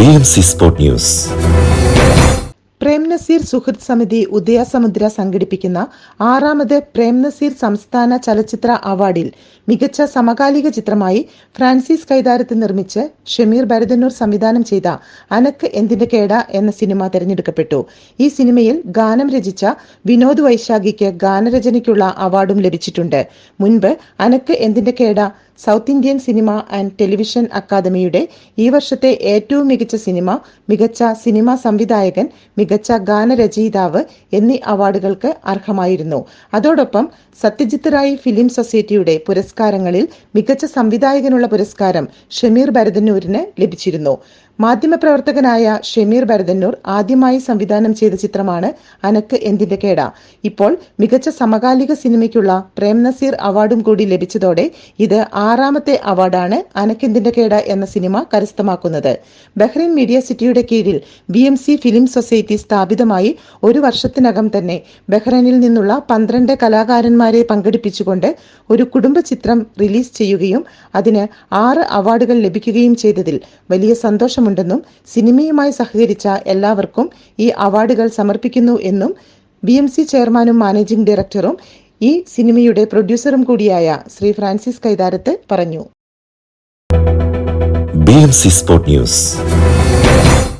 B M news. Prem Nazir സുഹൃത്ത് സമിതി ഉദയസമുദ്ര സംഘടിപ്പിക്കുന്ന ആറാമത് പ്രേം നസീർ സംസ്ഥാന ചലച്ചിത്ര അവാർഡിൽ മികച്ച സമകാലിക ചിത്രമായി ഫ്രാൻസിസ് കൈതാരത്ത് നിർമ്മിച്ച് ഷമീർ ഭരതന്നൂർ സംവിധാനം ചെയ്ത അനക്ക് എന്തിന്റെ കേട എന്ന സിനിമ തെരഞ്ഞെടുക്കപ്പെട്ടു. ഈ സിനിമയിൽ ഗാനം രചിച്ച വിനോദ് വൈശാഖിക്ക് ഗാനരചനയ്ക്കുള്ള അവാർഡും ലഭിച്ചിട്ടുണ്ട്. മുൻപ് അനക്ക് എന്തിന്റെ കേട South Indian cinema and television അക്കാദമിയുടെ ഈ വർഷത്തെ ഏറ്റവും മികച്ച സിനിമ മികച്ച സിനിമാ സംവിധായകൻ മികച്ച ഗാനരചയിതാവ് എന്നീ അവാർഡുകൾക്ക് അർഹമായിരുന്നു. അതോടൊപ്പം സത്യജിത്ത് റായ് ഫിലിം സൊസൈറ്റിയുടെ പുരസ്കാരങ്ങളിൽ മികച്ച സംവിധായകനുള്ള പുരസ്കാരം ഷമീർ ഭരതന്നൂരിന് ലഭിച്ചിരുന്നു. മാധ്യമപ്രവർത്തകനായ ഷമീർ ഭരതന്നൂർ ആദ്യമായി സംവിധാനം ചെയ്ത ചിത്രമാണ് അനക്ക് എന്തിന്റെ കേട. ഇപ്പോൾ മികച്ച സമകാലിക സിനിമയ്ക്കുള്ള പ്രേം നസീർ അവാർഡും കൂടി ലഭിച്ചതോടെ ഇത് ആറാമത്തെ അവാർഡാണ് അനക്കെന്തിന്റെ കേട എന്ന സിനിമ കരസ്ഥമാക്കുന്നത്. ബഹ്റൈൻ മീഡിയ സിറ്റിയുടെ കീഴിൽ B M C film society സ്ഥാപിതമായി ഒരു വർഷത്തിനകം തന്നെ ബഹ്റൈനിൽ നിന്നുള്ള പന്ത്രണ്ട് കലാകാരന്മാരെ പങ്കെടുപ്പിച്ചുകൊണ്ട് ഒരു കുടുംബ ചിത്രം റിലീസ് ചെയ്യുകയും അതിന് ആറ് അവാർഡുകൾ ലഭിക്കുകയും ചെയ്തതിൽ വലിയ സന്തോഷമുണ്ടെന്നും സിനിമയുമായി സഹകരിച്ച എല്ലാവർക്കും ഈ അവാർഡുകൾ സമർപ്പിക്കുന്നു എന്നും ബി എം സി ചെയർമാനും മാനേജിംഗ് ഡയറക്ടറും ഈ സിനിമയുടെ പ്രൊഡ്യൂസറും കൂടിയായ ശ്രീ ഫ്രാൻസിസ് കൈതാരത്ത് പറഞ്ഞു. Sport news